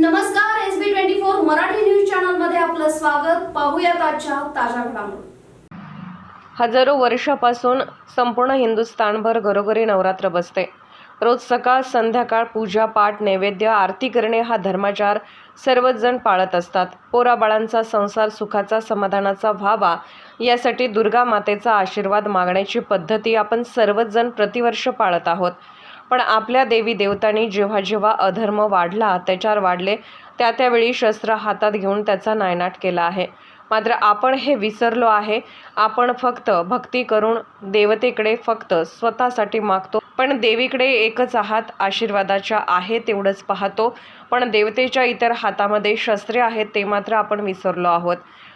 नमस्कार S B twenty four Marathi news चॅनलमध्ये आपलं स्वागत. पाहूया आजच्या ताज्या घडामोडी. हजारो वर्षापासून संपूर्ण हिंदुस्थानभर घरोघरी नवरात्र बसते. रोज सकाळ संध्याकाळ पूजा पाठ नैवेद्य आरती करणे हा धर्माचार सर्वच जण पाळत असतात. पोराबाळांचा संसार सुखाचा समाधानाचा व्हावा यासाठी दुर्गा मातेचा आशीर्वाद मागण्याची पद्धती आपण सर्वच जण प्रतिवर्ष पाळत आहोत. पण आपल्या देवी देवतांनी जेव्हा जेव्हा अधर्म वाढला अत्याचार वाढले त्या त्यावेळी शस्त्र हातात घेऊन त्याचा नायनाट केला आहे. मात्र आपण हे विसरलो आहे. आपण फक्त भक्ती करून देवतेकडे फक्त स्वतःसाठी मागतो. पण देवीकडे एकच आहात आशीर्वादाच्या आहे तेवढंच पाहतो. पण देवतेच्या इतर हातामध्ये शस्त्रे आहेत ते मात्र आपण विसरलो आहोत.